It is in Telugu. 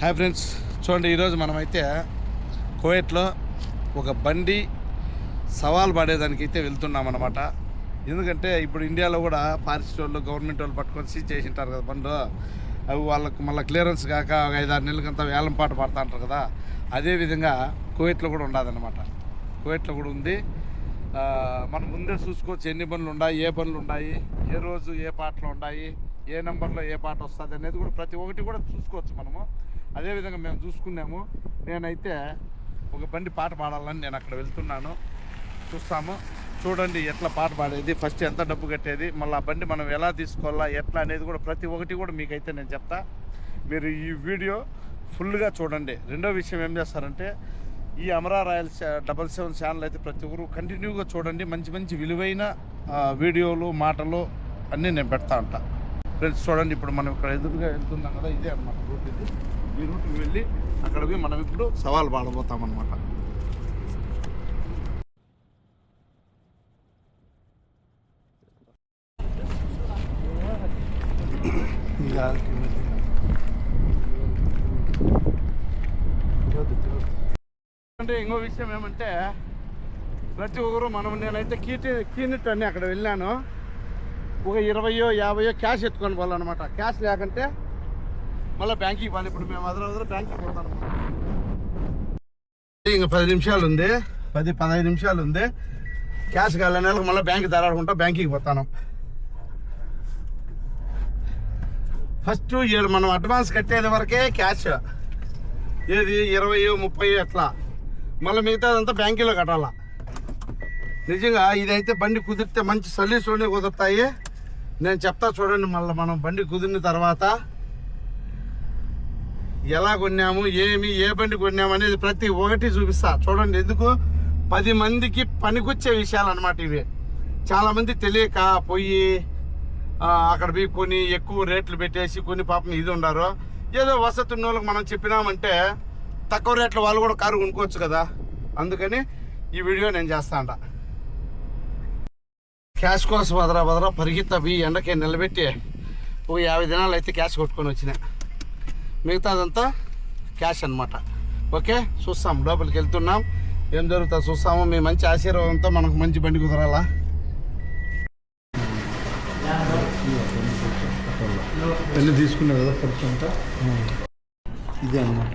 Hi friends. చూడండి ఈరోజు మనమైతే కోయట్లో ఒక బండి సవాల్ పడేదానికి అయితే వెళ్తున్నాం అనమాట ఎందుకంటే ఇప్పుడు ఇండియాలో కూడా ఫారెస్ట్ వాళ్ళు గవర్నమెంట్ వాళ్ళు పట్టుకొని సీజ్ చేసి ఉంటారు కదా బండ్లు. అవి వాళ్ళకు మళ్ళీ క్లియరెన్స్ కాక ఒక ఐదారు నెలలకంతా వేలం పాట పడతా ఉంటారు కదా. అదేవిధంగా కోయట్లో కూడా ఉండదన్నమాట. కోయట్లో కూడా ఉంది. మనం ముందే చూసుకోవచ్చు ఎన్ని బండ్లు ఉన్నాయి ఏ బండ్లు ఉన్నాయి ఏ రోజు ఏ పాటలు ఉన్నాయి ఏ నెంబర్లో ఏ పాట వస్తుంది అనేది కూడా ప్రతి ఒక్కటి కూడా చూసుకోవచ్చు మనము. అదేవిధంగా మేము చూసుకున్నాము. నేనైతే ఒక బండి పాట పాడాలని నేను అక్కడ వెళ్తున్నాను. చూస్తాము. చూడండి ఎట్లా పాట పాడేది ఫస్ట్ ఎంత డబ్బు కట్టేది మళ్ళీ ఆ బండి మనం ఎలా తీసుకోవాలా ఎట్లా అనేది కూడా ప్రతి ఒక్కటి కూడా మీకైతే నేను చెప్తా. మీరు ఈ వీడియో ఫుల్గా చూడండి. రెండో విషయం ఏం చేస్తారంటే ఈ Amara royal double seven channel అయితే ప్రతి ఒక్కరు కంటిన్యూగా చూడండి. మంచి మంచి విలువైన వీడియోలు మాటలు అన్నీ నేను పెడతా ఉంటాను ఫ్రెండ్స్ చూడండి ఇప్పుడు మనం ఇక్కడ ఎదురుగా వెళ్తున్నాం కదా ఇదే అన్నమాట రూట్ ఇది. ఈ రూట్కి వెళ్ళి అక్కడికి మనం ఇప్పుడు సవాల్ పాడబోతాం అనమాట అంటే ఇంకో విషయం ఏమంటే ప్రతి ఒక్కరు మనం నేనైతే కీటి కీనిట్ అని అక్కడ వెళ్ళాను. ఒక ఇరవయో యాభయో క్యాష్ ఎత్తుకొని పోవాలన్నమాట. క్యాష్ లేకుంటే మళ్ళీ బ్యాంక్కి పోవాలి. ఇప్పుడు మేము అదర బ్యాంక్కి పోతాం ఇంకా పది నిమిషాలు ఉంది పది పదహైదు నిమిషాలు ఉంది క్యాష్ కాలే నెలకు మళ్ళీ బ్యాంక్ దారాడుకుంటా బ్యాంక్కి పోతాను. ఫస్ట్ ఏడు మనం అడ్వాన్స్ కట్టేది వరకే క్యాష్. ఏది ఇరవై ముప్పై అట్లా మళ్ళీ మిగతాదంతా బ్యాంకీలో కట్టాలా. నిజంగా ఇదైతే బండి కుదిరితే మంచి సర్వీస్లోనే కుదురుతాయి. నేను చెప్తా చూడండి మళ్ళీ మనం బండి కుదిరిన తర్వాత ఎలా కొన్నాము ఏమి ఏ బండి కొన్నాము అనేది ప్రతి ఒక్కటి చూపిస్తా. చూడండి ఎందుకు? పది మందికి పనికొచ్చే విషయాలు అనమాట ఇవి చాలామంది తెలియక పోయి అక్కడ పోయి కొని ఎక్కువ రేట్లు పెట్టేసి కొన్ని పాపం ఇది ఉండారు. ఏదో వసతి ఉన్న వాళ్ళకి మనం చెప్పినామంటే తక్కువ రేట్లో వాళ్ళు కూడా కారు కొనుక్కోవచ్చు కదా. అందుకని ఈ వీడియో నేను చేస్తా అంట. క్యాష్ కోసం వదరా వదరా పరిగెత్తా పోయి ఎండకి నిలబెట్టి ఒక యాభై దినాలు అయితే క్యాష్ కొట్టుకొని వచ్చిన. మిగతాదంతా క్యాష్ అన్నమాట. ఓకే? చూస్తాం. లోపలికి వెళ్తున్నాం. ఏం జరుగుతుందో చూస్తాము. మీ మంచి ఆశీర్వాదంతో మనకు మంచి బండి కుదరాలా? పెళ్ళి తీసుకున్నావు కదా పడుతుంటా ఇదే అనమాట